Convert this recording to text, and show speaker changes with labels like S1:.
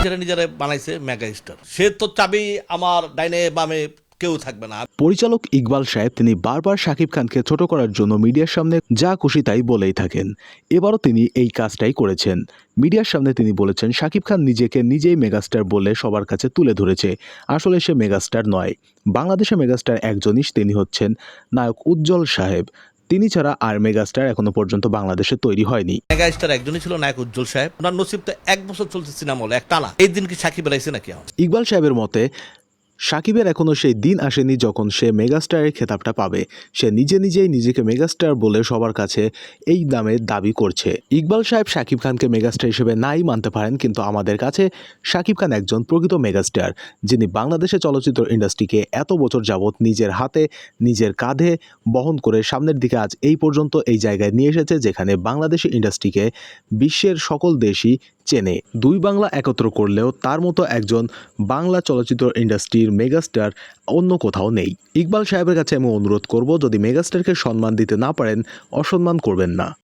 S1: নিজেরা নিজেরা বানাইছে মেগা স্টার সে তো চাবি আমার ডাইনে বামে কেউ থাকবে না।
S2: পরিচালক ইকবাল সাহেব তিনি বারবার শাকিব খানকে ছোট করার জন্য মিডিয়ার সামনে যা খুশি তাই বলেই থাকেন। এবারও তিনি এই কাজটাই করেছেন। মিডিয়ার সামনে তিনি বলেছেন, শাকিব খান নিজেকে নিজেই মেগাস্টার বলে সবার কাছে তুলে ধরেছে। আসলে সে মেগাস্টার নয়। বাংলাদেশে মেগাস্টার একজনই তিনি হচ্ছেন নায়ক উজ্জ্বল সাহেব। তিনি ছাড়া আর মেগাস্টার এখনও পর্যন্ত বাংলাদেশে তৈরি হয়নি।
S1: মেগাস্টার একজনই ছিল নায়ক উজ্জ্বল সাহেব। ওনার নসিব তো এক বছর চলছে সিনেমা হলে এক টানা। এই দিন কি সাকিব বেলাইছে নাকি?
S2: ইকবাল সাহেবের মতে সাকিবের এখনও সেই দিন আসেনি যখন সে মেগাস্টারের খেতাবটা পাবে। সে নিজে নিজেই নিজেকে মেগাস্টার বলে সবার কাছে এই নামে দাবি করছে। ইকবাল সাহেব সাকিব খানকে মেগাস্টার হিসেবে নাই মানতে পারেন, কিন্তু আমাদের কাছে সাকিব খান একজন প্রকৃত মেগাস্টার, যিনি বাংলাদেশে চলচ্চিত্র ইন্ডাস্ট্রিকে এত বছর যাবৎ নিজের হাতে, নিজের কাঁধে বহন করে সামনের দিকে আজ এই পর্যন্ত এই জায়গায় নিয়ে এসেছে, যেখানে বাংলাদেশি ইন্ডাস্ট্রিকে বিশ্বের সকল দেশই চেনে। দুই বাংলা একত্র করলেও তার মতো একজন বাংলা চলচ্চিত্র ইন্ডাস্ট্রির মেগাস্টার অন্য কোথাও নেই। ইকবাল সাহেবের কাছে আমি অনুরোধ করব, যদি মেগাস্টারকে সম্মান দিতে না পারেন, অসম্মান করবেন না।